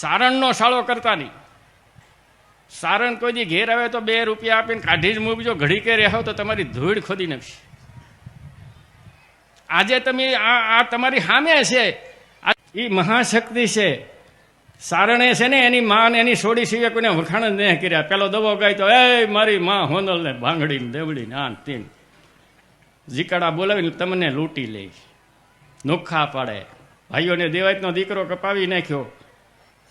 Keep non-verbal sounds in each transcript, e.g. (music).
સારણનો શાળો કરતા નહીં. સારણ કોઈ ઘેર આવે તો બે રૂપિયા આપીને કાઢી જ મૂકજો. ઘડી કે રહો તો તમારી ધૂળ ખોદી નાખશે. આજે તમે આ આ તમારી સામે છે. આ એ મહાશક્તિ છે. સારણે છે ને એની માં એની સોડી સિવાય કોઈને વખાણ જ નહીં કર્યા. પેલો દવો ગાય તો એ મારી માં હોનલ ને ભાંગડી ને દેવડી ને આન તીન. જીકડા બોલાવીને તમને લૂંટી લે નોખા પાડે. ભાઈઓને દેવાયતનો દીકરો કપાવી નાખ્યો.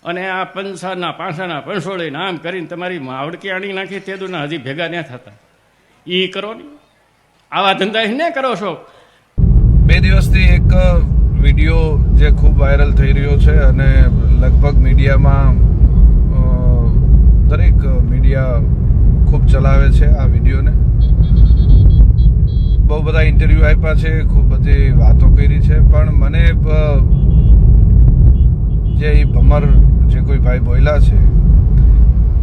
અને આ પંસાના પાંસાના પંસોળે નામ કરીને તમારી માવડકી આણી નાખી, તે દુના હજી ભેગા ન થતા. એ કરો ને. આવા ધંધા ને કરો છો? બે દિવસથી એક વીડિયો જે ખૂબ વાયરલ થઈ રહ્યો છે અને લગભગ મીડિયામાં દરેક મીડિયા ખૂબ ચલાવે છે આ વિડીયોને. બહુ બધા ઇન્ટરવ્યૂ આપ્યા છે, ખૂબ બધી વાતો કરી છે, પણ મને જે ભમર કોઈ ભાઈ બોલ્યા છે.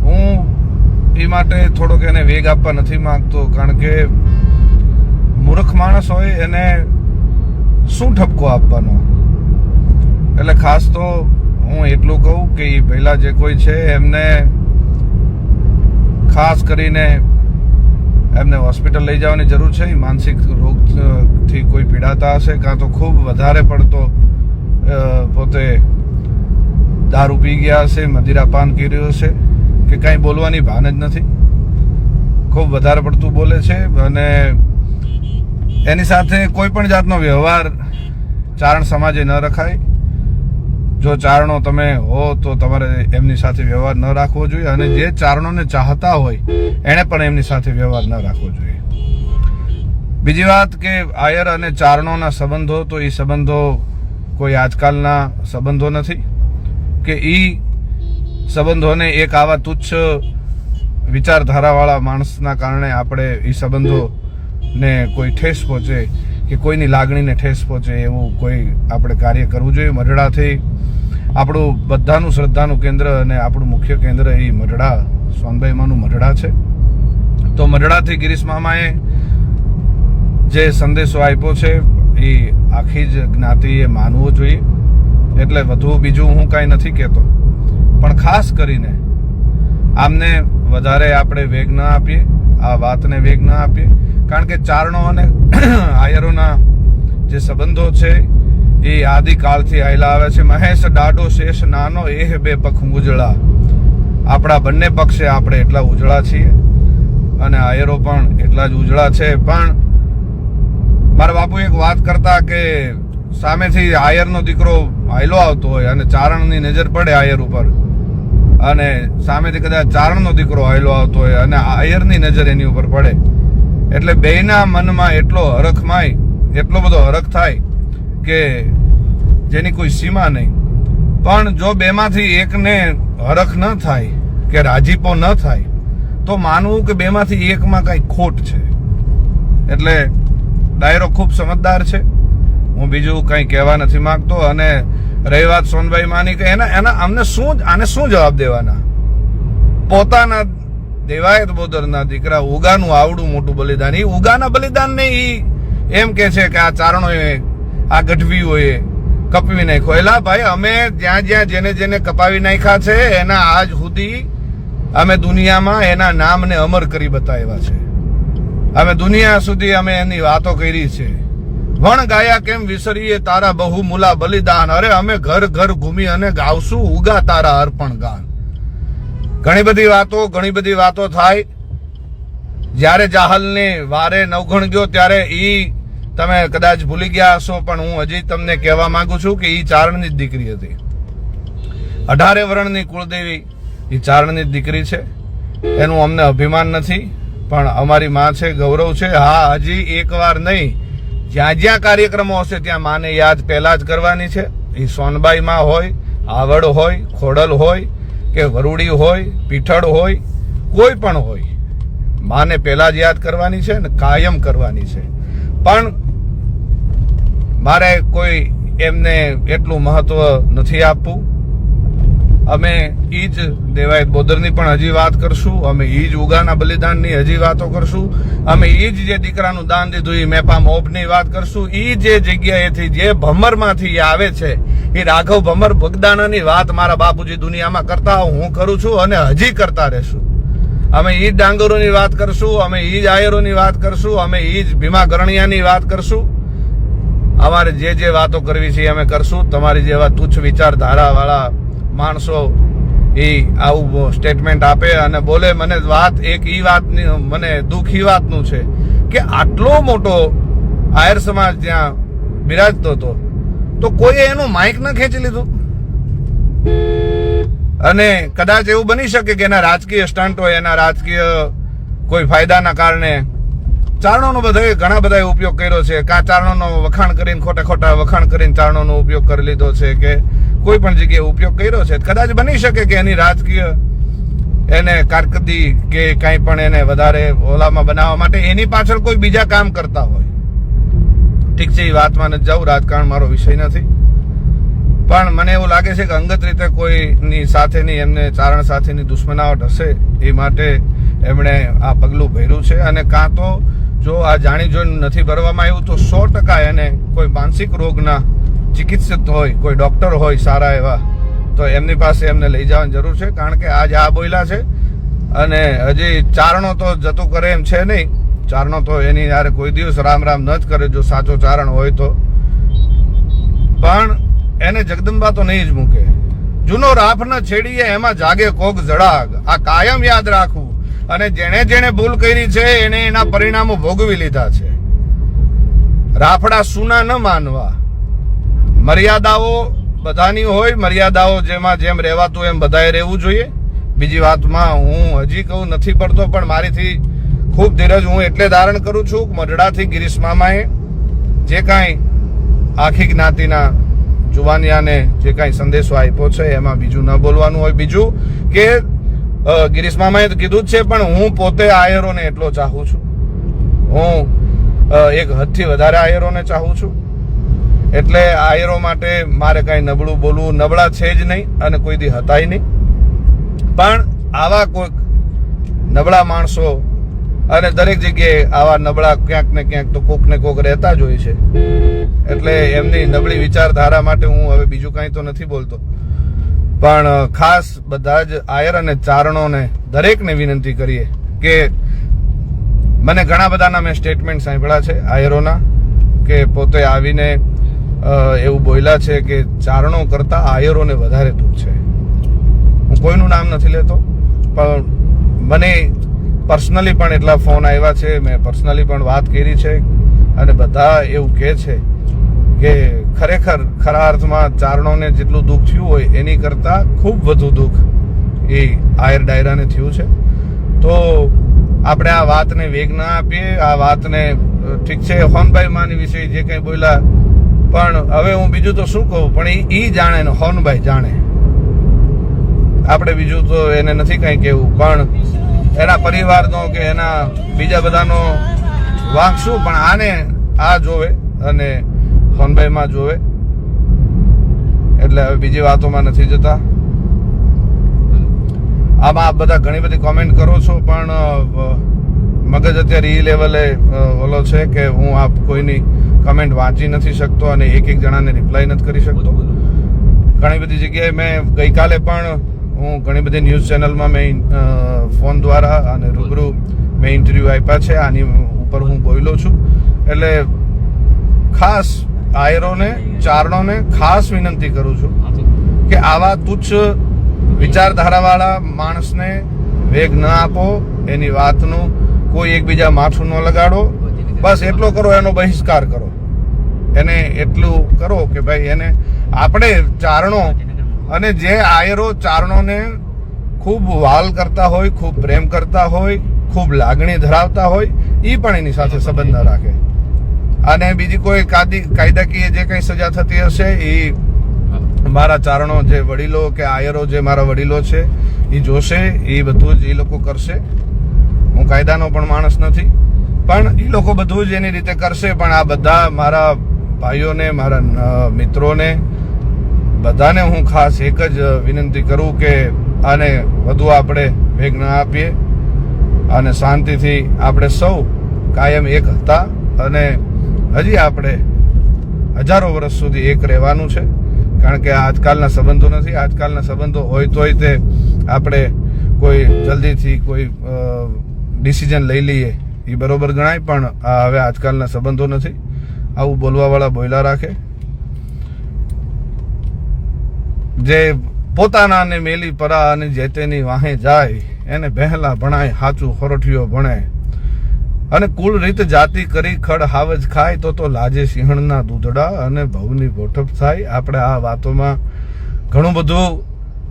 હું એ માટે થોડોક એને વેગ આપવા નથી માંગતો, કારણ કે મૂર્ખ માણસ હોય એને શું ઠપકો આપવાનો? એટલે ખાસ તો હું એટલું કહું કે એ પહેલાં જે કોઈ છે, એમને ખાસ કરીને એમને હોસ્પિટલ લઈ જવાની જરૂર છે. માનસિક રોગથી કોઈ પીડાતા હશે, કાં તો ખૂબ વધારે પડતો પોતે દારૂ પી ગયા હશે મદિરાપાન કર્યું હશે, કે કાંઈ બોલવાની ભાન જ નથી. ખૂબ વધારે પડતું બોલે છે અને એની સાથે કોઈ પણ જાતનો વ્યવહાર ચારણ સમાજે ન રખાય. જો ચારણો તમે હો, તો તમારે એમની સાથે વ્યવહાર ન રાખવો જોઈએ અને જે ચારણોને ચાહતા હોય, એણે પણ એમની સાથે વ્યવહાર ન રાખવો જોઈએ. બીજી વાત કે આયર અને ચારણોના સંબંધો, તો એ સંબંધો કોઈ આજકાલના સંબંધો નથી. કે એ સંબંધોને એક આવા તુચ્છ વિચારધારાવાળા માણસના કારણે આપણે એ સંબંધોને કોઈ ઠેસ પહોંચે કે કોઈની લાગણીને ઠેસ પહોંચે એવું કોઈ આપણે કાર્ય કરવું જોઈએ. મઢડાથી આપણું બધાનું શ્રદ્ધાનું કેન્દ્ર અને આપણું મુખ્ય કેન્દ્ર એ મઢડા સોનભાઈમાંનું મઢડા છે. તો મઢડાથી ગિરીશ મામાએ જે સંદેશો આપ્યો છે એ આખી જ જ્ઞાતિએ માનવો જોઈએ. એટલે વધુ બીજું હું કાંઈ નથી કહેતો. પણ ખાસ કરીને આમને વધારે આપણે વેગ ન આપીએ, આ વાતને વેગ ન આપીએ. કારણ કે ચારણો અને (clears throat) આયરોના જે સંબંધો છે, એ આદિકાળથી આવેલા આવે છે. મહેશ, ડાડો, શેષ, નાનો એ બે પખ ઉજળા આપણા બંને પક્ષે આપણે એટલા ઉજળા છીએ અને આયરો પણ એટલા જ ઉજળા છે. પણ મારા બાપુ એક વાત કરતા કે સામેથી આયરનો દીકરો આયલો આવતો હોય અને ચારણની નજર પડે આયર ઉપર. અને સામેથી કદાચ ચારણનો દીકરો આયલો આવતો હોય અને આયરની નજર એની ઉપર પડે. એટલે બેયના મનમાં એટલો હરખ માય, એટલો બધો હરખ થાય કે જેની કોઈ સીમા નહીં. પણ જો બેમાંથી એકને હરખ ન થાય, કે રાજીપો ન થાય, તો માનવું કે બેમાંથી એકમાં કાંઈ ખોટ છે. એટલે ડાયરો ખૂબ સમજદાર છે. હું બીજું કંઈ કહેવા નથી માંગતો અને રહી વાત સોનભાઈ માની કે એના એના અમને શું આને શું જવાબ દેવાના? પોતાના દેવાયત બોદરના દીકરા ઉગાનું આવડું મોટું બલિદાન. એ ઉગાના બલિદાન ને એ એમ કે છે કે આ ચારણોએ, આ ગઢવીઓએ કપવી નાખ્યો. એલા ભાઈ, અમે જ્યાં જ્યાં જેને જેને કપાવી નાખ્યા છે, એના આજ સુધી અમે દુનિયામાં એના નામને અમર કરી બતાવ્યા છે. અમે દુનિયા સુધી અમે એની વાતો કરી છે. વણ ગાયા કેમ વિસરીએ તારા બહુ મુલા બલિદાન? અરે અમે ઘર ઘર ઘૂમી અને ગાવશું ઉગા તારા અર્પણ ગાન. ઘણી બધી વાતો, ઘણી બધી વાતો થાય. જ્યારે જાહલને વારે નવઘણ ગયો ત્યારે ઈ તમે કદાચ ભૂલી ગયા હશો, પણ હું હજી તમને કહેવા માંગુ છું કે ઈ ચારણની જ દીકરી હતી. અઢારે વર્ણની કુળદેવી ઈ ચારણની જ દીકરી છે. એનું અમને અભિમાન નથી, પણ અમારી માં છે, ગૌરવ છે. હા, હજી એકવાર નહીં જ્યાં જ્યાં કાર્યક્રમો હશે ત્યાં માને યાદ પહેલા જ કરવાની છે. એ સોનબાઈમાં હોય, આવડ હોય, ખોડલ હોય, કે વરુડી હોય, પીઠળ હોય, કોઈ પણ હોય, માને પહેલા જ યાદ કરવાની છે ને કાયમ કરવાની છે. પણ મારે કોઈ એમને એટલું મહત્વ નથી આપવું. અમે ઈ જ દેવાય બોદરની પણ હજી વાત કરશું, અમે ઈ જ ઉગાના બલિદાનની હજી વાતો કરશું. અમે ઈ જ દીકરાનું દાન દીધું એ મેપા મોભની વાત કરશું. ઈ જે જગ્યાએથી જે ભમરમાંથી આવે છે એ રાઘવ ભમર ભગદાનાની વાત મારા બાપુજી દુનિયામાં કરતા હું કરું છું અને હજી કરતા રહેશું. અમે ઈ જ ડાંગરોની વાત કરશું, અમે ઈ જ આયરોની વાત કરશું, અમે ઈ જ ભીમા ગરણિયાની વાત કરશું. અમારે જે જે વાતો કરવી છે અમે કરશું. તમારી જેવા તુચ્છ વિચારધારા વાળા માણસો એ આવું સ્ટેટમેન્ટ આપે અને બોલે, મને વાત, એક એ વાતની મને દુઃખ વાતનું છે કે આટલો મોટો આયર સમાજ ત્યાં બિરાજતો હતો, તો કોઈએ એનું માઇક ન ખેંચી લીધું? અને કદાચ એવું બની શકે કે એના રાજકીય સ્ટન્ટ હોય, એના રાજકીય કોઈ ફાયદાના કારણે ચારણોનો બધા ઘણા બધા ઉપયોગ કર્યો છે. કાં ચારણોનો વખાણ કરીને ખોટા ખોટા વખાણ કરીને ચારણોનો ઉપયોગ કરી લીધો છે કે કોઈ પણ જગ્યાએ ઉપયોગ કર્યો છે. કદાચ બની શકે કે એની રાજકીય એને કારકર્દી કે કાંઈ પણ એને વધારે ઓલામાં બનાવવા માટે એની પાછળ કોઈ બીજા કામ કરતા હોય. ઠીક છે, એ વાતમાં નથી જાઉં, રાજકારણ મારો વિષય નથી. પણ મને એવું લાગે છે કે અંગત રીતે કોઈની સાથેની, એમને ચારણ સાથેની દુશ્મનાવટ હશે, એ માટે એમણે આ પગલું ભર્યું છે. અને કાં તો જો આ જાણી જોઈને નથી ભરવામાં આવ્યું, તો સો ટકા એને કોઈ માનસિક રોગના ચિકિત્સક હોય, કોઈ ડૉક્ટર હોય સારા એવા, તો એમની પાસે એમને લઈ જવાની જરૂર છે. કારણ કે આજ આ બોયલા છે અને હજી ચારણો તો જતું કરે એમ છે નહીં. ચારણો તો એની યારે કોઈ દિવસ રામ રામ ન જ કરે જો સાચો ચારણ હોય તો. પણ એને જગદંબા તો નહીં જ મૂકે. જૂનો રાફ ન છેડીએ એમાં જાગે કોક જડાગ આ કાયમ યાદ રાખવું. અને જેણે જેણે ભૂલ કરી છે, એને એના પરિણામો ભોગવી લીધા છે. રાફડા સુના ન માનવા. મર્યાદાઓ બધાની હોય, મર્યાદાઓ જેમાં જેમ રહેવાતું એમ બધાએ રહેવું જોઈએ. બીજી વાતમાં હું હજી કહું નથી પડતો, પણ મારીથી ખૂબ ધીરજ હું એટલે ધારણ કરું છું કે મઢડાથી ગિરીશ મામાએ જે કાંઈ આખી જ્ઞાતિના જુવાનિયાને જે કાંઈ સંદેશો આપ્યો છે, એમાં બીજું ન બોલવાનું હોય. બીજું કે ગિરીશ મામાએ તો કીધું જ છે, પણ હું પોતે આયરોને એટલો ચાહું છું. હું એક હદથી વધારે આયરોને ચાહું છું. એટલે આયરો માટે મારે કાંઈ નબળું બોલવું નબળા છે જ નહીં અને કોઈ દી હતાય નહીં. પણ આવા કોઈક નબળા માણસો અને દરેક જગ્યાએ આવા નબળા ક્યાંક ને ક્યાંક તો કોક ને કોક રહેતા જ હોય છે. એટલે એમની નબળી વિચારધારા માટે હું હવે બીજું કાંઈ તો નથી બોલતો. પણ ખાસ બધા જ આયર અને ચારણોને દરેકને વિનંતી કરીએ કે મને ઘણા બધાના મેં સ્ટેટમેન્ટ સાંભળ્યા છે આયરોના, કે પોતે આવીને એવું બોલ્યા છે કે ચારણો કરતા આયરોને વધારે દુઃખ છે. હું કોઈનું નામ નથી લેતો, પણ મને પર્સનલી પણ એટલા ફોન આવ્યા છે, મેં પર્સનલી પણ વાત કરી છે, અને બધા એવું કહે છે કે ખરેખર ખરા અર્થમાં ચારણોને જેટલું દુઃખ થયું હોય, એની કરતાં ખૂબ વધુ દુઃખ એ આયર ડાયરાને થયું છે. તો આપણે આ વાતને વેગ ના આપીએ, આ વાતને ઠીક છે, હોનભાઈ માની વિશે જે કંઈ બોલ્યા પણ હવે હું બીજું તો શું કહું? પણ એ જાણે ને, હોનભાઈ જાણે. આપણે બીજું તો એને નથી કંઈ કહેવું, પણ એના પરિવારનો કે એના બીજા બધાનો વાંક શું? પણ આને આ જોવે અને હોનભાઈમાં જોવે. એટલે હવે બીજી વાતોમાં નથી જતા. આમાં આપ બધા ઘણી બધી કોમેન્ટ કરો છો, પણ મગજ અત્યારે ઈ લેવલે ઓલો છે કે હું આપ કોઈની કમેન્ટ વાંચી નથી શકતો અને એક એક જણાને રિપ્લાય નથી કરી શકતો. ઘણી બધી જગ્યાએ મેં ગઈકાલે પણ હું ઘણી બધી ન્યૂઝ ચેનલમાં મેં ફોન દ્વારા અને રૂબરૂ મેં ઇન્ટરવ્યૂ આપ્યા છે. આની ઉપર હું બોલ્યો છું. એટલે ખાસ આયરોને ચારણોને ખાસ વિનંતી કરું છું કે આવા તુચ્છ વિચારધારાવાળા માણસને વેગ ન આપો. એની વાતનું કોઈ એકબીજા માથું ન લગાડો. બસ એટલો કરો, એનો બહિષ્કાર કરો. એને એટલું કરો કે ભાઈ એને આપણે ચારણો અને જે આયરો ચારણોને ખૂબ વાલ કરતા હોય, ખૂબ પ્રેમ કરતા હોય, ખૂબ લાગણી ધરાવતા હોય એ પણ એની સાથે સંબંધ ન રાખે. અને બીજી કોઈ કાદી, કાયદાકીય જે કંઈ સજા થતી હશે એ મારા ચારણો જે વડીલો કે આયરો જે મારા વડીલો છે એ જોશે એ બધું જ એ લોકો કરશે. હું કાયદાનો પણ માણસ નથી. પણ એ લોકો બધું જ એની રીતે કરશે. પણ આ બધા મારા ભાઈઓને, મારા મિત્રોને બધાને હું ખાસ એક જ વિનંતી કરું કે આને વધુ આપણે વેગ ન આપીએ અને શાંતિથી આપણે સૌ કાયમ એક હતા અને હજી આપણે હજારો વર્ષ સુધી એક રહેવાનું છે. કારણ કે આજકાલના સંબંધો નથી. આજકાલના સંબંધો હોય તોય તે આપણે કોઈ જલ્દીથી કોઈ ડિસિઝન લઈ લઈએ. એ બરોબર ગણાય, પણ આ હવે આજકાલના સંબંધો નથી. આવું બોલવાવાળા બોયલા રાખે. જે પોતાના ને મેલી પરા અને જે તેની વાહે જાય, એને બહેલા ભણાય, હાચું ખોરઠિયો ભણે. અને કુલ રીત જાતિ કરી ખડ હાવજ ખાય, તો તો લાજે સિંહણના દૂધડા અને ભવની બોઠપ થાય. આપણે આ વાતોમાં ઘણું બધું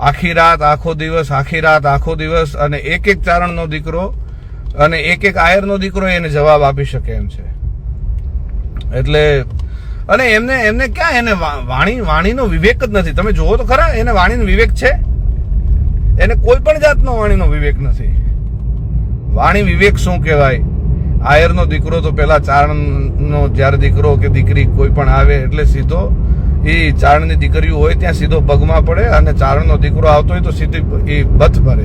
આખી રાત, આખો દિવસ, આખી રાત, આખો દિવસ અને એક એક ચારણનો દીકરો અને એક એક આયરનો દીકરો એને જવાબ આપી શકે એમ છે. એટલે, અને એમને એમને ક્યાં એને વાણી, વાણીનો વિવેક જ નથી. તમે જુઓ તો ખરા, એને વાણીનો વિવેક છે? એને કોઈ પણ જાતનો વાણીનો વિવેક નથી. વાણી વિવેક શું કહેવાય? આયરનો દીકરો તો પેલા ચારણનો, જ્યારે દીકરો કે દીકરી કોઈ પણ આવે, એટલે સીધો એ ચારણની દીકરીઓ હોય, ત્યાં સીધો પગમાં પડે અને ચારણનો દીકરો આવતો હોય તો સીધી એ બથ ભરે.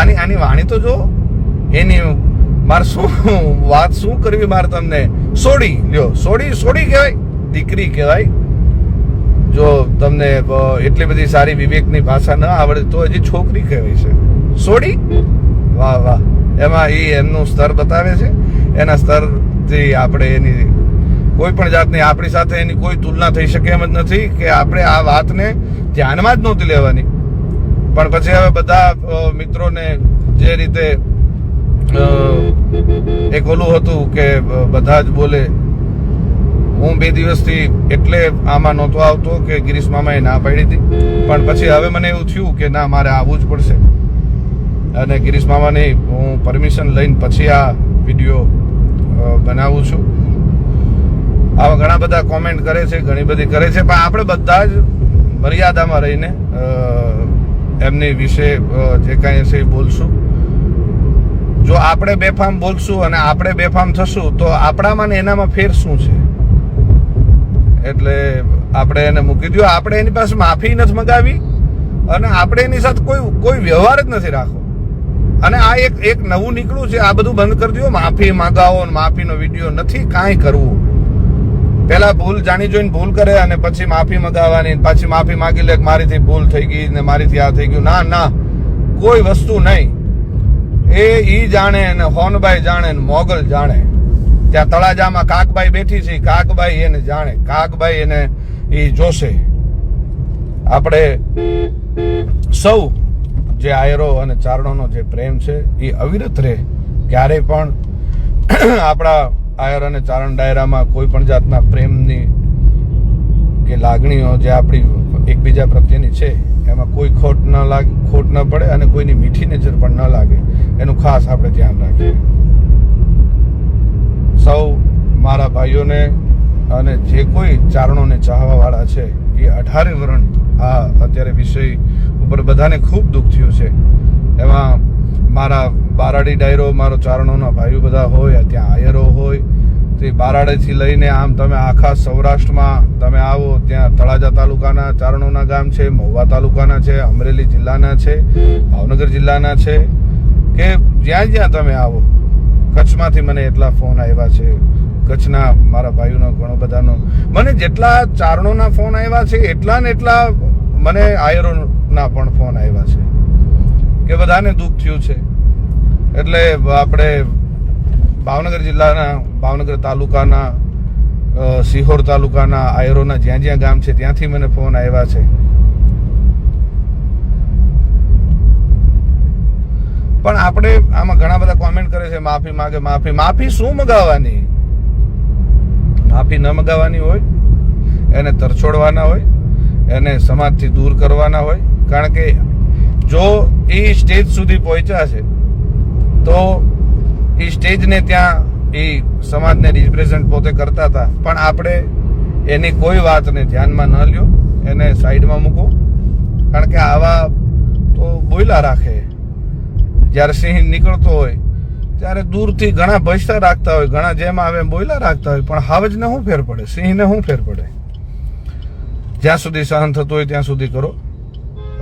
આની આની વાણી તો જો એની મારે શું વાત શું કરવી મારે તમને? સોડી, લ્યો, સોડી સોડી કહેવાય. દીકરી કહેવાય. જો તમને એટલી બધી સારી વિવેકની ભાષા ન આવડે તો હજી છોકરી કહેવાય છે. સોડી? વાહ વાહ. એમાં એ એમનું સ્તર બતાવે છે. એના સ્તરથી આપણે એની કોઈ પણ જાતની આપણી સાથે એની કોઈ તુલના થઈ શકે એમ જ નથી કે આપણે આ વાતને ધ્યાનમાં જ નહોતી લેવાની. પણ પછી હવે બધા મિત્રોને જે રીતે એક ઓલું હતું કે બધા જ બોલે, હું બે દિવસથી એટલે આમાં નહોતો આવતો કે ગિરીશ મામાએ ના પાડી હતી. પણ પછી હવે મને એવું થયું કે ના, મારે આવવું જ પડશે. અને ગિરીશ મામાની હું પરમિશન લઈને પછી આ વીડિયો બનાવું છું. આવા ઘણા બધા કોમેન્ટ કરે છે, ઘણી બધી કરે છે, પણ આપણે બધા જ મર્યાદામાં રહીને એમની વિશે જે કાંઈ છે એ બોલશું. જો આપણે બેફામ બોલશું અને આપણે બેફામ થશું, તો આપણામાં ને એનામાં ફેર શું છે? એટલે આપણે એને મૂકી દો આપણે એની પાસે માફી નથી મગાવી અને આપણે એની સાથે કોઈ કોઈ વ્યવહાર જ નથી રાખવો અને આ એક એક નવું નીકળ્યું છે, આ બધું બંધ કરી દો માફી માગાવો માફીનો વીડિયો નથી કાંઈ કરવું. પહેલાં ભૂલ જાણી જોઈને ભૂલ કરે અને પછી માફી મગાવવાની પાછી માફી માંગી લે મારીથી ભૂલ થઈ ગઈ ને મારીથી આ થઈ ગયું. ના ના. કોઈ વસ્તુ નહીં. એ ઈ જાણે ને હોનભાઈ જાણે ને મોગલ જાણે. ત્યાં તળાજામાં કાકબાઈ બેઠી છે ઈ કાકબાઈ એને જાણે કાકબાઈ એને ઈ જોશે. આપણે સૌ જે આયરો અને ચારણોનો જે પ્રેમ છે એ અવિરત રહે. ક્યારેય પણ (clears throat) આપણા આયર અને ચારણ ડાયરામાં કોઈ પણ જાતના પ્રેમની કે લાગણીઓ જે આપણી એકબીજા પ્રત્યેની છે. એમાં કોઈ ખોટ ન લાગે, ખોટ ન પડે અને કોઈની મીઠી નજર પણ ન લાગે. એનું ખાસ આપણે ધ્યાન રાખીએ. સૌ મારા ભાઈઓને અને જે કોઈ ચારણોને ચાહવાવાળા છે, એ અઢારે વરણ આ અત્યારે વિષય ઉપર બધાને ખૂબ દુઃખ થયું છે. એમાં મારા બારાડી ડાયરો, મારો ચારણોના ભાઈઓ બધા હોય ત્યાં આયરો હોય તે બારાડેથી લઈને આમ તમે આખા સૌરાષ્ટ્રમાં તમે આવો, ત્યાં તળાજા તાલુકાના ચારણોના ગામ છે, મહુવા તાલુકાના છે, અમરેલી જિલ્લાના છે, ભાવનગર જિલ્લાના છે, કે જ્યાં જ્યાં તમે આવો. કચ્છમાંથી મને એટલા ફોન આવ્યા છે. કચ્છના મારા ભાઈઓનો, ઘણો બધાનો. મને જેટલા ચારણોના ફોન આવ્યા છે, એટલા ને એટલા મને આયરોના પણ ફોન આવ્યા છે. કે બધાને દુઃખ થયું છે. એટલે આપણે ભાવનગર જિલ્લાના, ભાવનગર તાલુકાના સિહોર તાલુકાના, આયરોના જ્યાં જ્યાં ગામ છે, ત્યાંથી મને ફોન આવ્યા છે. પણ આપણે આમાં ઘણા બધા કોમેન્ટ કરે છે, માફી માગે, માફી માફી શું મગાવવાની? માફી ન મગાવવાની હોય, એને તરછોડવાના હોય, એને સમાજથી દૂર કરવાના હોય. કારણ કે જો એ સ્ટેજ સુધી પહોંચ્યા છે, તો એ સ્ટેજને ત્યાં એ સમાજને રિપ્રેઝન્ટ પોતે કરતા હતા. પણ આપણે એની કોઈ વાતને ધ્યાનમાં ન લ્યો. એને સાઈડમાં મૂકો. કારણ કે આવા તો બોયલા રાખે. જ્યારે સિંહ નીકળતો હોય, ત્યારે દૂરથી ઘણા ભજતા રાખતા હોય, ઘણા જેમ આવે એમ બોયલા રાખતા હોય. પણ હાવજને શું ફેર પડે? સિંહને શું ફેર પડે? જ્યાં સુધી સહન થતું હોય ત્યાં સુધી કરો.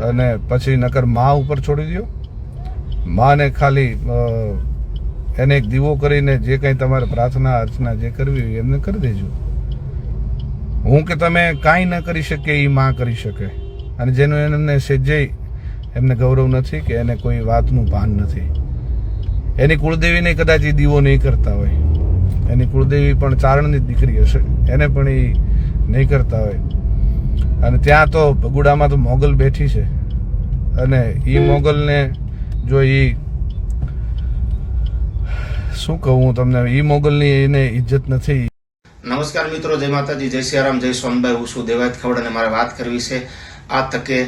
અને પછી નકર મા ઉપર છોડી દો માને ખાલી એને એક દીવો કરીને જે કંઈ તમારે પ્રાર્થના, અર્ચના જે કરવી હોય એમને કરી દેજો. હું કે તમે કાંઈ ન કરી શકે એ માં કરી શકે. અને જેનું એમને સેજય એમને ગૌરવ નથી કે એને કોઈ વાતનું ભાન નથી. એની કુળદેવીને કદાચ એ દીવો નહીં કરતા હોય. એની કુળદેવી પણ ચારણની દીકરી હશે. એને પણ એ નહીં કરતા હોય. અને ત્યાં તો ભગુડામાં તો મોગલ બેઠી છે. અને એ મોગલને જો એ શું કહું હું તમને? ઈ મોગલની એને ઇજ્જત નથી. નમસ્કાર મિત્રો, જય માતાજી, જય સિયારામ, જય સોનભાઈ હું છું દેવાયત ખવડ અને મારે વાત કરવી છે આ તકે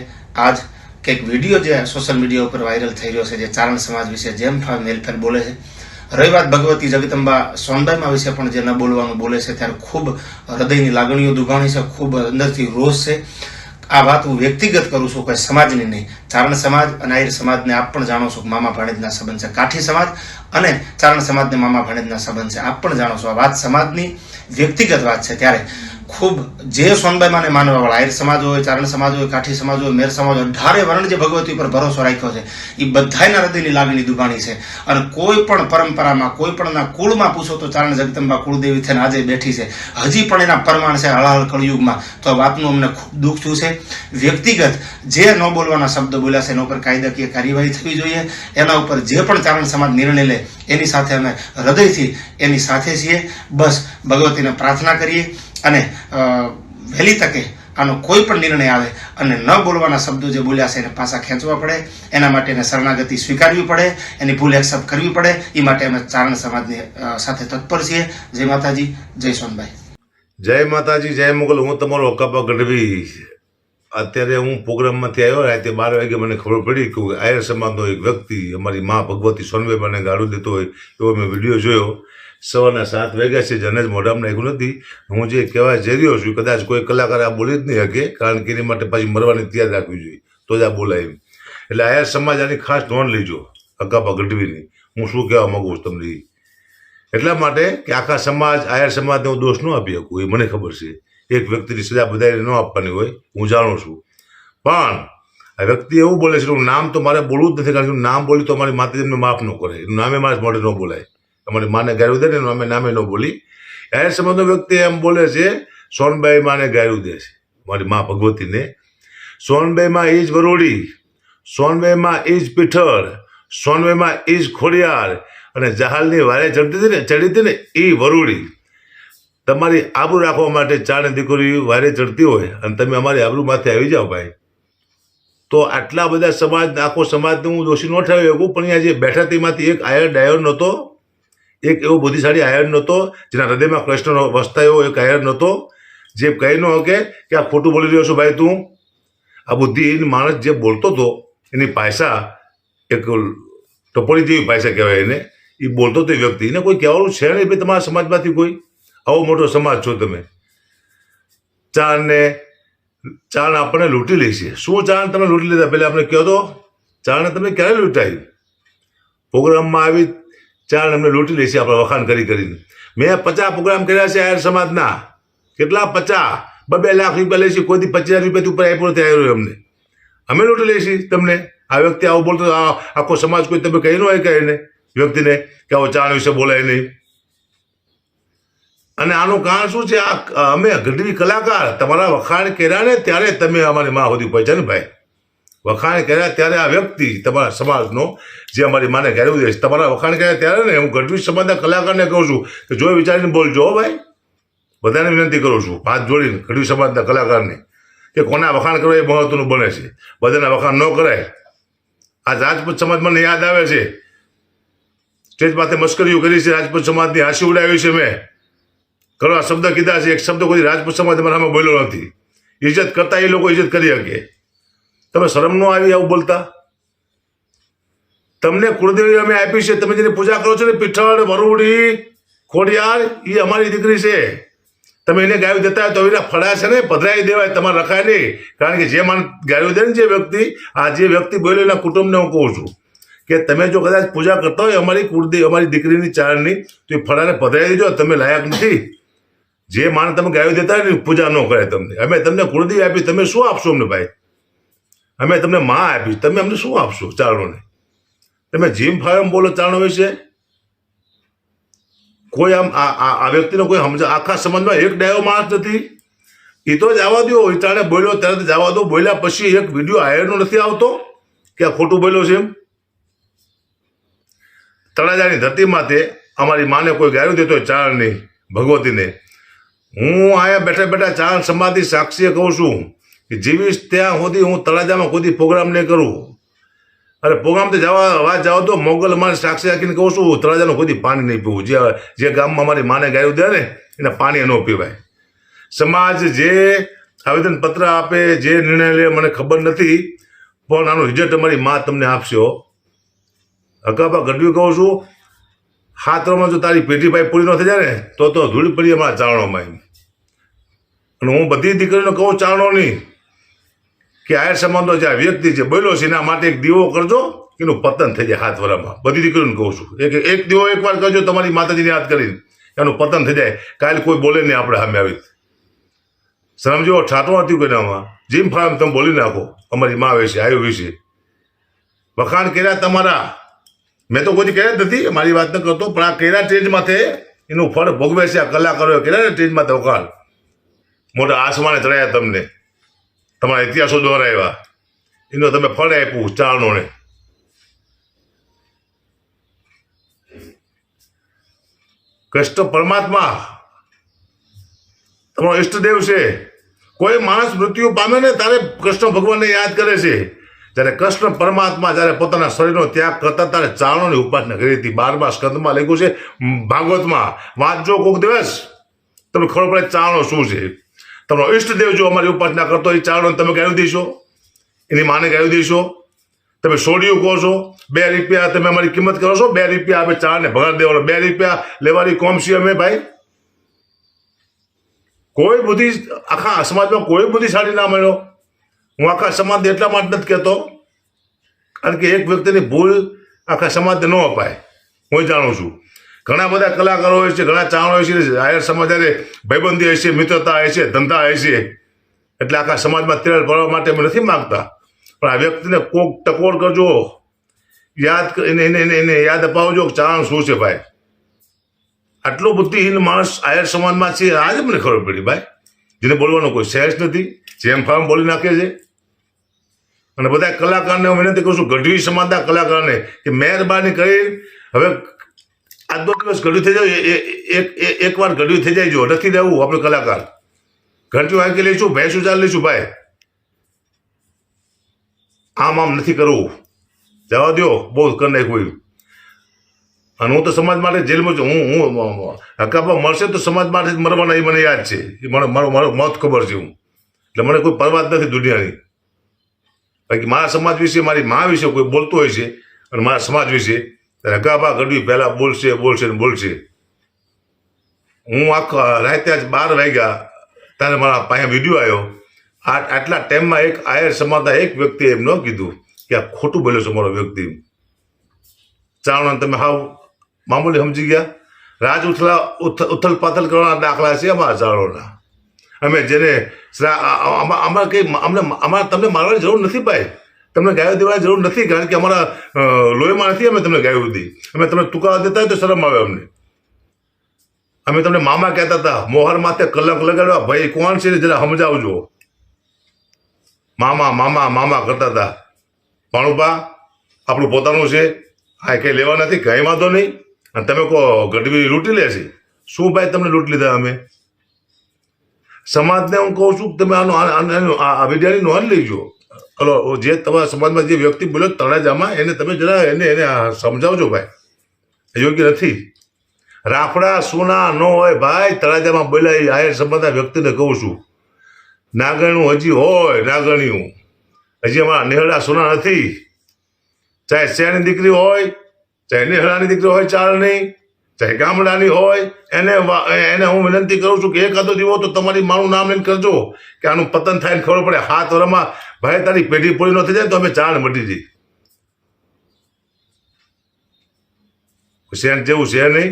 આજ કંઈક વીડિયો જે સોશિયલ મીડિયા ઉપર વાયરલ થઈ રહ્યો છે, જે ચારણ સમાજ વિશે જેમ ફાવે મેલફેર બોલે છે. રહી વાત ભગવતી જગદંબા સોનભાઈમાં વિશે પણ જે ન બોલવાનું બોલે છે, ત્યારે ખૂબ હૃદયની લાગણીઓ દુભાણી છે, ખૂબ અંદરથી રોષ છે. આ વાત હું વ્યક્તિગત કરું છું, કોઈ સમાજની નહીં. ચારણ સમાજ અને આહિર સમાજને આપ પણ જાણો છો મામા ભાણેજના સંબંધ છે કાઠી સમાજ અને ચારણ સમાજને મામા ભાણેજના સંબંધ છે. આપ પણ જાણો છો આ વાત સમાજની વ્યક્તિગત વાત છે ત્યારે. ખૂબ જે સોનબાઈ માને માનવા વાળા, આહિર સમાજ હોય, ચારણ સમાજ હોય, કાઠી સમાજ હોય, મેર સમાજ હોય, અઢારે વર્ણ જે ભગવતી ઉપર ભરોસો રાખ્યો છે એ બધાયના હૃદયની લાગણી દુભાણી છે. અને કોઈ પણ પરંપરામાં, કોઈ પણના કુળમાં પૂછો તો ચારણ જગદંબા કુળદેવી થઈને આજે બેઠી છે. હજી પણ એના પ્રમાણ છે હળહળ કળયુગમાં. તો વાતનું અમને ખૂબ દુઃખ થયું છે. વ્યક્તિગત જે ન બોલવાના શબ્દો બોલ્યા છે, એના ઉપર કાયદાકીય કાર્યવાહી થવી જોઈએ. એના ઉપર જે પણ ચારણ સમાજ નિર્ણય લે, એની સાથે અમે હૃદયથી એની સાથે છીએ. બસ ભગવતીને પ્રાર્થના કરીએ. અને વહેલી તકે આનો કોઈ પણ નિર્ણય આવે અને ન બોલવાના શબ્દો જે બોલ્યા છે એને પાછા ખેંચવા પડે, એના માટે એને શરણાગતિ સ્વીકારવી પડે, એની ભૂલ એક્સેપ્ટ કરવી પડે એ માટે અમે ચારણ સમાજની સાથે તત્પર છીએ. જય માતાજી, જય સોનભાઈ જય માતાજી, જય મુગલ. હું તમારો અકાપા ગઢવી અત્યારે હું પ્રોગ્રામમાંથી આવ્યો, રાતે બાર વાગે મને ખબર પડી કે આયર સમાજનો એક વ્યક્તિ, અમારી મા ભગવતી સોનવેબાને ગાળું દેતો હોય, એવો મેં વીડિયો જોયો. સવારના સાત વાગ્યા છે જને જ મોઢામાં નાખ્યું નથી. હું જે કહેવા જઈ રહ્યો છું, કદાચ કોઈ કલાકાર આ બોલી જ નહીં શકે, કારણ કે એની માટે પાછી મરવાની તૈયાર રાખવી જોઈએ. તો જ આ બોલાય એમ. એટલે આયા સમાજ આની ખાસ નોંધ લેજો અકાપા ગઢવીની હું શું કહેવા માંગુ છું તમને. એટલા માટે કે આખા સમાજ આયર સમાજને હું દોષ ન આપી શકું, એ મને ખબર છે. એક વ્યક્તિની સજા બધાને ન આપવાની હોય, હું જાણું છું. પણ આ વ્યક્તિ એવું બોલે છે કે નામ તો મારે બોલવું જ નથી, કારણ કે નામ બોલ્યું તો મારી માતાજી માફ ન કરે. એનું નામે મારા મોઢે ન બોલાય. અમારી માને ગાયું દે ને અમે નામે ન બોલી. એ સંબંધો વ્યક્તિ એમ બોલે છે, સોનબાઈ માને ગાયું દે છે. મારી મા ભગવતીને. સોનબાઈમાં એ જ વરોડી સોનબાઈમાં એ જ પીઠળ સોનબાઈમાં એ જ ખોડિયાર અને જહાલની વારે ચડતી હતી ને ચડી હતી ને એ વરોડી તમારી આબરૂ રાખવા માટે ચાર દીકરી વારે ચડતી હોય અને તમે અમારી આબરૂ માથે આવી જાઓ ભાઈ. તો આટલા બધા સમાજ, આખો સમાજને હું દોષી ન ઠરાવી શકું પણ અહીંયા જે બેઠા તેમાંથી એક આયર ડાયર નહોતો એક એવો બુદ્ધિશાળી આયર નહોતો, જેના હૃદયમાં કૃષ્ણનો વસતા એવો એક આયર નહોતો. જે કહી ન શકે કે આ ખોટું બોલી રહ્યો છો ભાઈ તું. આ બુદ્ધિહીન માણસ જે બોલતો હતો, એની ભાષા એક ટપોળી જેવી ભાષા કહેવાય એને. એ બોલતો તો વ્યક્તિ. એને કોઈ કહેવાનું છે નહીં ભાઈ તમારા સમાજમાંથી કોઈ? આવો મોટો સમાજ છો તમે. ચારને ચાણ આપણને લૂંટી લે છે. શું ચાણ તમે લૂંટી લીધા? પહેલાં આપણે કહો તો. ચારણે તમે ક્યારે લૂંટાયું? પ્રોગ્રામમાં આવી ચાણ એમને લૂંટી લે આપણે વખાણ કરી કરીને. મેં પચાસ પ્રોગ્રામ કર્યા છે આયર સમાજના. કેટલા? પચાસ. બબે લાખ રૂપિયા લઈશું. કોઈથી પચાસ રૂપિયાથી ઉપર આપ્યો આવ્યો અમને અમે લૂંટી લઈશી તમને. આ વ્યક્તિ આવું બોલતો આખો સમાજ કોઈ તમે કહી ન હોય કહે એને. વ્યક્તિને કે આવો ચાણ વિશે બોલાય નહીં. અને આનું કારણ શું છે? આ અમે ગઢવી કલાકાર. તમારા વખાણ કર્યા ને ત્યારે તમે અમારી માં સુધી પહોંચ્યા ને ભાઈ. વખાણ કર્યા ત્યારે આ વ્યક્તિ તમારા સમાજનો, જે અમારી માને ઘેરવું દે છે, તમારા વખાણ કર્યા ત્યારે ને હું ગઢવી સમાજના કલાકારને કહું છું કે જો વિચારીને બોલજો ભાઈ. બધાને વિનંતી કરું છું, હાથ જોડીને ગઢવી સમાજના કલાકારને, કે કોના વખાણ કરવા એ મહત્વનું બને છે. બધાના વખાણ ન કરાય. આ રાજપૂત સમાજ મને યાદ આવે છે. સ્ટેજ માથે મશ્કરીઓ કરી છે, રાજપૂત સમાજની હાંસી ઉડાવી છે મેં. ઘણા શબ્દ કીધા છે, એક શબ્દ કોઈ રાજપૂત સમાજ તમારા સામે બોલ્યો નથી. ઇજ્જત કરતા એ લોકો ઇજ્જત કરી શકે. તમે શરમ ન આવી આવું બોલતા? તમને કુળદેવી અમે આપી છે, તમે જેની પૂજા કરો છો ને, પીઠળ, વરુડી, ખોડિયાર એ અમારી દીકરી છે. તમે એને ગાયું દેતા હોય તો એના ફળા છે ને પધરાવી દેવાય, તમારે રખાય નહીં. કારણ કે જે માન ગાયું દે ને જે વ્યક્તિ, આ જે વ્યક્તિ બોલ્યો એના કુટુંબને હું કહું છું કે તમે જો કદાચ પૂજા કરતા હોય અમારી કુળદેવ, અમારી દીકરીની ચારણની તો એ ફળાને પધરાઈ દેજો, તમે લાયક નથી. જે માણ તમે ગાયો દેતા હોય ને પૂજા ન કરે તમને. અમે તમને કુળદેવી આપી, તમે શું આપશો અમને ભાઈ? અમે તમને માં આપી. તમે અમને શું આપશો ચારણોને? તમે જીમ ફાર્મ બોલો ચારણો વિશે. કોઈ આમ આ વ્યક્તિનો કોઈ સમજ આખા સમાજમાં એક ડાયો માણસ નથી. એ તો જવા દો એ તાણે બોલ્યો તરત જવા દો. બોલ્યા પછી એક વીડિયો આયરનો નથી આવતો કે આ ખોટું બોલ્યો છે એમ. તળાજાની ધરતી માથે અમારી માને કોઈ ગાયું દેતો હોય નહીં ભગવતીને. હું આયા બેઠા બેઠા ચારણ સમાધિ સાક્ષીએ કહું છું. જીવીશ ત્યાં સુધી હું તળાજામાં કોઈ પ્રોગ્રામ નહીં કરું. અરે પ્રોગ્રામ તો જવા, વાત જાવ તો મોગલ મારે સાક્ષી રાખીને કહું છું, તળાજાનું કોઈ પાણી નહીં પીવું. જે જે ગામમાં મારી માને ગાયું દે ને, એને પાણી ન પીવાય. સમાજ જે આવેદન પત્ર આપે, જે નિર્ણય લે, મને ખબર નથી, પણ આનું રિઝલ્ટ અમારી મા તમને આપશો. અકાબા ગઢવી કહું છું હાથમાં જો તારી પેઢી ભાઈ પૂરી ન થઈ જાય ને, તો તો ધૂળ પડી અમારા ચારણોમાં અને હું બધી દીકરીઓને કહું, ચારણોની કે આયર સમાજનો જે આ વ્યક્તિ છે બોલ્યો છે, એના માટે એક દીવો કરજો, એનું પતન થઈ જાય હાથ વરામાં. બધી દીકરીઓને કહું છું. એક એક દીવો એકવાર કરજો, તમારી માતાજીને યાદ કરીને. એનું પતન થઈ જાય. કાલે કોઈ બોલે નહીં આપણે સામે આવી. સમજો, ઠાટો નથી કોઈનામાં જીમ ફાર્મ તમે બોલી નાખો. અમારી મા વિશે આયુ વિશે વખાણ કર્યા તમારા. મેં તો કોઈ કર્યા જ નથી. મારી વાત ન કરતો, પણ આ કર્યા સ્ટેજ માથે એનું ફળ ભોગવે છે, આ કલાકારોએ કર્યા ને તો વખાણ. મોટા આસમાને ચડાયા તમને. તમારા ઇતિહાસો દોહરાવ્યા એનો તમે ફળ આપ્યું, ચારણોને. કૃષ્ણ પરમાત્મા, તમારો ઈષ્ટદેવ છે. કોઈ માણસ મૃત્યુ પામે ને ત્યારે કૃષ્ણ ભગવાનને યાદ કરે છે. જ્યારે કૃષ્ણ પરમાત્મા જ્યારે પોતાના શરીરનો ત્યાગ કરતા ત્યારે ચારણોની ઉપાસના કરી હતી. બારમા સ્કંદમાં લખ્યું છે ભાગવતમાં વાંચજો કોક દિવસ. તમને ખબર પડે ચારણો શું છે. તમારો ઈષ્ટદેવ જો અમારી ઉપાસના કરતો એ ચારણો તમે ગાયું દઈશો એની માને ગાયું દઈશો તમે સોડિયું કહો છો, બે રૂપિયા તમે અમારી કિંમત કરો છો, બે રૂપિયા અમે ચારને ભગાડ દેવાનો. બે રૂપિયા લેવાની કોમ છીએ અમે ભાઈ. કોઈ બુદ્ધિ, આખા સમાજમાં કોઈ બુદ્ધિશાળી ના મળ્યો. હું આખા સમાજ એટલા માટે નથી કહેતો, કારણ કે એક વ્યક્તિની ભૂલ આખા સમાજને ન અપાય. હું જાણું છું. ઘણા બધા કલાકારો હોય છે, ઘણા ચાવણો હોય છે, જાહેર સમાજ ભાઈબંધી હોય છે, મિત્રતા હોય છે, ધંધા હોય છે. એટલે આખા સમાજમાં તિરાડ ભરવા માટે અમે નથી માગતા. પણ આ વ્યક્તિને કોક ટકોર કરજો. યાદ એને એને એને યાદ અપાવજો કે ચારણ શું છે ભાઈ. આટલો બુદ્ધિહીન માણસ આયર સમાજમાં છે આજે મને ખબર પડી ભાઈ. જેને બોલવાનો કોઈ સહેજ નથી, જેમ ફાર્મ બોલી નાખે છે. અને બધા કલાકારને હું વિનંતી કરું છું, ગઢવી સમાજના કલાકારને, કે મહેરબાની કરી હવે આજનો દિવસ ગઢવી થઈ જાય એકવાર ગઢવી થઈ જાય જો, નથી રહેવું આપણે કલાકાર. ઘંટીઓ વાંકી લઈશું, ભેંસું ચાલ લઈશું, ભાઈ. આમ આમ નથી કરવું. જવા દો બહુ કરી નાખ્યું અને હું તો સમાજ માટે જેલમાં છું. હું હું હકાપા મળશે તો સમાજ માટે મરવાના એ મને યાદ છે. એ મને મારો મારો મત ખબર છે હું. એટલે મને કોઈ પરવા નથી દુનિયાની. બાકી મારા સમાજ વિશે, મારી મા વિશે કોઈ બોલતો હોય છે, અને મારા સમાજ વિશે ત્યારે હકાપા ગઢવી પહેલાં બોલશે બોલશે ને બોલશે. હું આખા રાતે જ બાર વાગ્યા ત્યારે મારા પાસે વીડિયો આવ્યો. આ આટલા ટાઈમમાં એક આયર સમાજના એક વ્યક્તિએ એમ ન કીધું કે આ ખોટું બોલ્યો છે મારો વ્યક્તિ. ચાવણ તમે હાવ મામૂલી સમજી ગયા. રાજ ઉથલા, ઉથ- ઉથલ પાથલ કરવાના દાખલા છે અમારા ચાવણોના. અમે જેને અમારે કંઈ અમને અમારે તમને મારવાની જરૂર નથી ભાઈ. તમને ગાયો દેવાની જરૂર નથી, કારણ કે અમારા લોહીમાં નથી અમે તમને ગાયો દી અમે તમને ટૂંકા દેતા હોય તો શરમ આવે અમને. અમે તમને મામા કહેતા હતા, મોહર માથે કલંક લગાડવા, ભાઈ, કોણ છે જરા સમજાવજો. મામા મામા મામા કરતા હતા. ભાણુભા, આપણું પોતાનું છે. આ કંઈ લેવા નથી, કંઈ વાંધો નહીં. અને તમે કહો ગઢવી લૂંટી લે છે? શું ભાઈ તમને લૂંટ લીધા અમે? સમાજને હું કહું છું કે તમે આનો, આ- આનો- આનો- લઈ જુઓ નોંધ હલો જે તમારા સમાજમાં જે વ્યક્તિ બોલ્યો તળાજામાં, એને તમે જરા એને એને સમજાવજો ભાઈ. યોગ્ય નથી. રાફડા સોના ન હોય ભાઈ, તળાજામાં બોલાય આયર સંબંધના વ્યક્તિને કહું છું. નાગણું હજી હોય નાગણિયું હજી અમારા નેહડા સોના નથી. ચાહે શેની દીકરી હોય, ચાહે નેહડાની દીકરી હોય ચારણી ચાહે ગામડાની હોય, એને એને હું વિનંતી કરું છું કે એક આદો દીવો તો તમારી મારું નામ લઈને કરજો. કે આનું પતન થાય ને ખબર પડે. હાથ વરમાં ભાઈ તારી પેઢી પૂરી ન થઈ જાય તો અમે ચાણ મટી જઈ શેન જેવું છે નહીં.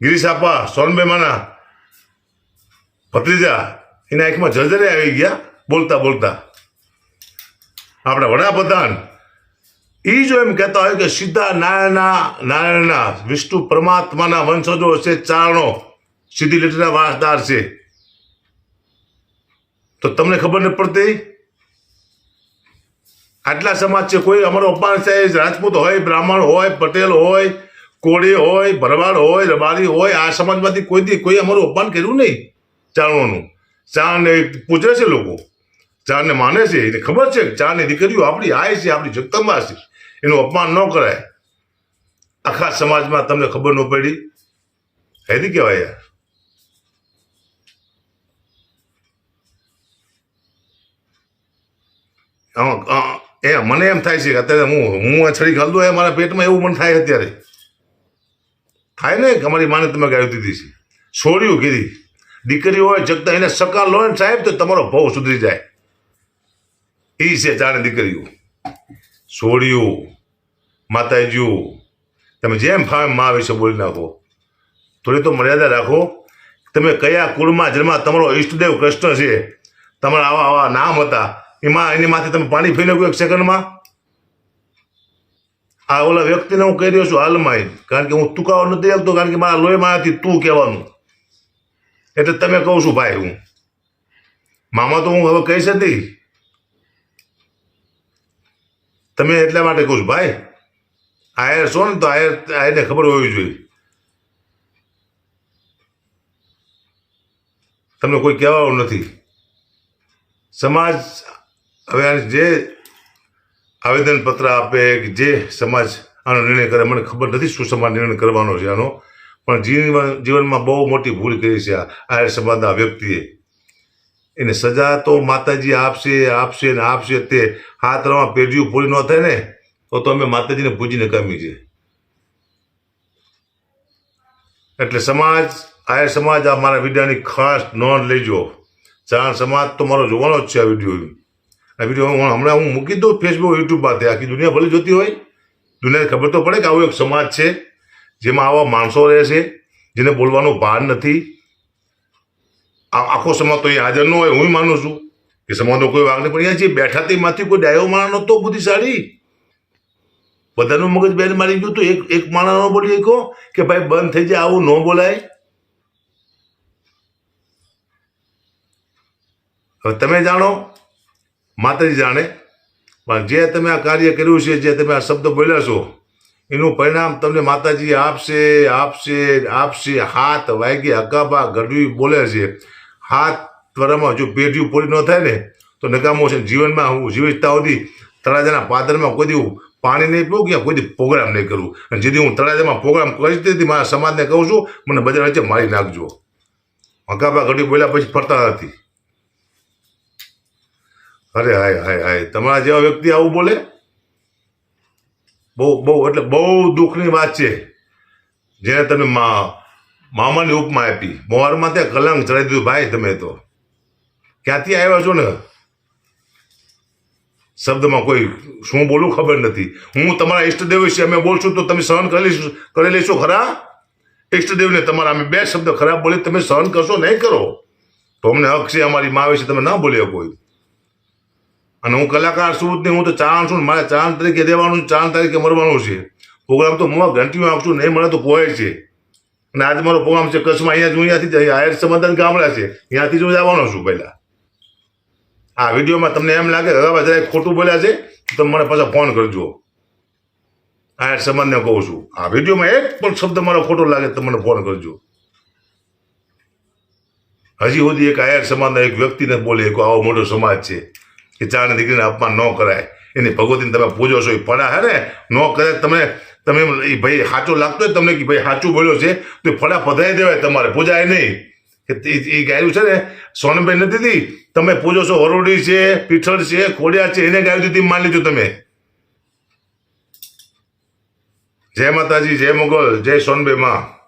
ગિરીશ આપા, સોનબે માના, ભત્રીજા, એના આંખમાં જર્જરે આવી ગયા બોલતા બોલતા. આપણા વડાપ્રધાન એ જો એમ કહેતા હોય કે સીધા નારાયણના નારાયણના, વિષ્ણુ પરમાત્માના વંશજો છે ચારણો. સીધી લીટીના વારસદાર છે. તો તમને ખબર નથી પડતી? આટલા સમાજ છે, કોઈ અમારો અપમાન છે રાજપૂત હોય, બ્રાહ્મણ હોય, પટેલ હોય, કોળી હોય, ભરવાડ હોય, રબારી હોય, આ સમાજમાંથી કોઈ દી કોઈ અમારું અપમાન કર્યું નહીં ચારણોનું. ચારણને પૂછે છે લોકો. ચારને માને છે, એને ખબર છે ચારની દીકરીઓ આપણી આય છે, આપણી જગતંબા છે. એનું અપમાન ન કરાય. આખા સમાજમાં તમને ખબર ન પડી? હેરી કહેવાય યાર. એ મને એમ થાય છે કે અત્યારે હું હું છડી ખાલતો એ મારા પેટમાં એવું મને થાય અત્યારે. થાય ને કે અમારી માને તમે ગાયું દીધી છે. છોડ્યું કીધી. દીકરી હોય, જગતા એને સકાર લો ને સાહેબ, તો તમારો ભાવ સુધરી જાય. એ છે જાણે દીકરીઓ. છોડ્યું માતાજીયું. તમે જેમ ફાવે મા વિશે બોલી નાખો. થોડી તો મર્યાદા રાખો. તમે કયા કુળમાં જન્મા, તમારો ઈષ્ટદેવ કૃષ્ણ છે, તમારા આવા આવા નામ હતા, એમાં એની માથે તમે પાણી ફેરવ્યું એક સેકન્ડમાં? આ ઓલા વ્યક્તિને હું કહી રહ્યો છું હાલમાં. કારણ કે હું તુકાવો નથી આપતો કારણ કે મારા લોહીમાંથી તું કહેવાનું. એટલે તમે કહું છું ભાઈ હું. મામા તો હું હવે કહીશ જ નહીં તમે એટલા માટે કહું છું, ભાઈ, આયર છો ને તો આયર આયરને ખબર હોવી જોઈએ. તમને કોઈ કહેવાનું નથી. સમાજ હવે જે આવેદનપત્ર આપે કે જે સમાજ આનો નિર્ણય કરે, મને ખબર નથી શું સમાજ નિર્ણય કરવાનો છે આનો, પણ જીવન જીવનમાં બહુ મોટી ભૂલ કરી છે આ આર્ય સમાજના વ્યક્તિએ. એને સજા તો માતાજી આપશે આપશે ને આપશે તે હાથ રવા પેઢીઓ પૂરી ન થાય ને, તો તો અમે માતાજીને પૂજીને કમી છે. એટલે સમાજ આયર સમાજ આ મારા વિડીયોની ખાસ નોંધ લેજો. ચારણ સમાજ તો મારો જોવાનો જ છે આ વીડિયો. આ વીડિયો હમણાં હું મૂકી દઉં ફેસબુક યુટ્યુબ પાસે આખી દુનિયા ભલે જોતી હોય. દુનિયાને ખબર તો પડે કે આવો એક સમાજ છે, જેમાં આવા માણસો રહે છે, જેને બોલવાનું ભાન નથી. આખો સમાજ તો એ હાજર ન હોય હું માનું છું કે સમાજનો કોઈ વાંક નહીં. પણ જે બેઠા તેમાંથી કોઈ ડાયો માણસ નહોતો બુદ્ધિશાળી બધાનું મગજ બેન મારી ગયું તો એક એક માણસ બોલી કહો કે ભાઈ બંધ થઈ જાય, આવું ન બોલાય. હવે તમે જાણો, માતાજી જાણે, પણ જે તમે આ કાર્ય કર્યું છે, જે તમે આ શબ્દ બોલ્યા છો, એનું પરિણામ તમને માતાજી આપશે આપશે આપશે. હાથ વાગી હકાભા ગઢવી બોલે છે. હાથ ત્વરામાં જો પેઢીઓ પૂરી ન થાય ને, તો નકામો છે. જીવનમાં હું જીવિતતા સુધી તળાજાના પાદરમાં કોઈ દીવું પાણી નહીં પીવું કે કોઈ દી પ્રોગ્રામ નહીં કરું. અને જેથી હું તળાજામાં પ્રોગ્રામ કરી તેથી મારા સમાજને કહું છું, મને બજાર વચ્ચે મારી નાખજો. હકાબા ઘડી બોલ્યા પછી ફરતા નથી. અરે હાય હાય હાય. તમારા જેવા વ્યક્તિ આવું બોલે? બહુ બહુ, એટલે બહુ દુઃખની વાત છે. જેને તમે મા મામાની ઉપમા આપી. મોહરમાં ત્યાં કલંક ચડાવી દીધું. ભાઈ, તમે તો ક્યાંથી આવ્યા છો ને? શબ્દમાં કોઈ શું બોલું ખબર નથી. હું તમારા ઈષ્ટદેવ વિશે અમે બોલશું તો તમે સહન કરી કરી લેશો ખરા? ઈષ્ટદેવને તમારા અમે બે શબ્દ ખરાબ બોલી તમે સહન કરશો, નહીં કરો. તો અમને હક છે અમારી મા વિશે તમે ના બોલ્યો કોઈ. અને હું કલાકાર છું નહીં, હું તો ચારણ છું મારે ચારણ તરીકે દેવાનું ચાંદ તરીકે મરવાનું છે. પ્રોગ્રામ તો હું ઘંટીઓ આપશું નહીં મળે તો કોઈ છે. અને આજે મારો પ્રોગ્રામ છે, કચ્છમાં અહીંયા હું અહીંયાથી જ આયર સમાધાન ગામડા છે, ત્યાંથી જ હું જવાનો છું પહેલાં. આ વિડીયોમાં તમને એમ લાગે હવે જરાક ખોટું બોલ્યા છે તમે મને પાછા ફોન કરજો. આયર સમાજને કહું છું. આ વિડીયોમાં એક પણ શબ્દ મારો ખોટો લાગે, તો મને ફોન કરજો. હજી સુધી એક આયર સમાજના એક વ્યક્તિને બોલે, એક આવો મોટો સમાજ છે, કે ચારની દીકરીને અપમાન ન કરાય. એની ભગવતીને તમે પૂજો છો, એ ફળા હે ને, ન કરે તમે તમે એ ભાઈ સાચું લાગતો હોય તમને કે ભાઈ સાચું બોલ્યો છે, તો ફળા પધારી દેવાય તમારે, પૂજાય નહીં. કે એ ગાયું છે ને સોનભાઈ નથી દીધી? તમે પૂજો છો વરોડી છે, પીઠળ છે, ખોડિયા છે, એને ગાયું દીધી, માની લીધું તમે. જય માતાજી, જય મોગલ, જય સોનભાઈ માં.